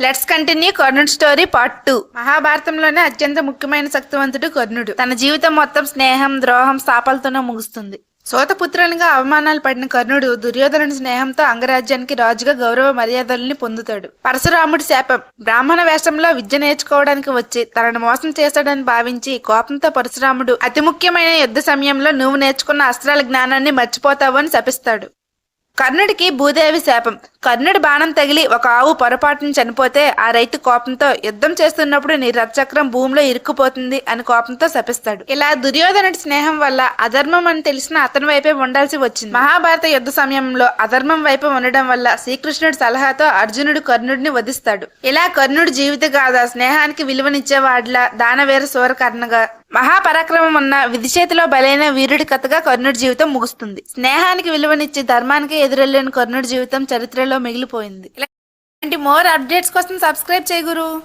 Let's continue కర్ణుడు story part two. మహాభారతంలోనే అత్యంత ముఖ్యమైన శక్తివంతుడు కర్ణుడు. తన జీవితం మొత్తం స్నేహం ద్రోహం శాపాలతోనే ముగుస్తుంది. సోతపుత్రునిగా అవమానాలు పడిన కర్ణుడు దుర్యోధనుడి స్నేహంతో అంగరాజ్యానికి రాజుగా గౌరవ మర్యాదల్ని పొందుతాడు. పరశురాముడి శాపం. బ్రాహ్మణ వేషంలో విద్య నేర్చుకోవడానికి వచ్చి తనను మోసం చేశాడని భావించి కోపంతో పరశురాముడు అతి ముఖ్యమైన యుద్ధ సమయంలో నువ్వు నేర్చుకున్న అస్త్రాల జ్ఞానాన్ని మర్చిపోతావు అని శపిస్తాడు. కర్ణుడికి భూదేవి శాపం. కర్ణుడి బాణం తగిలి ఒక ఆవు పొరపాటున చనిపోతే ఆ రైతు కోపంతో యుద్ధం చేస్తున్నప్పుడు నీ రథచక్రం భూమిలో ఇరుక్కుపోతుంది అని కోపంతో శపిస్తాడు. ఇలా దుర్యోధనుడి స్నేహం వల్ల అధర్మం అని తెలిసిన అతని వైపే ఉండాల్సి వచ్చింది. మహాభారత యుద్ధ సమయంలో అధర్మం వైపు ఉండడం వల్ల శ్రీకృష్ణుడి సలహాతో అర్జునుడు కర్ణుడిని వధిస్తాడు. ఇలా కర్ణుడి జీవిత గాథ స్నేహానికి విలువనిచ్చేవాడిలా దానవీర సూరకర్ణగా మహాపరాక్రమం ఉన్న విధి చేతిలో బలైన వీరుడి కథగా కర్ణుడి జీవితం ముగుస్తుంది. స్నేహానికి విలువనిచ్చి ధర్మానికి ఎదురెళ్ళిన కర్ణుడి జీవితం చరిత్రలో మిగిలిపోయింది. ఇలాంటి మోర్ అప్డేట్స్ కోసం సబ్స్క్రైబ్ చేయగురు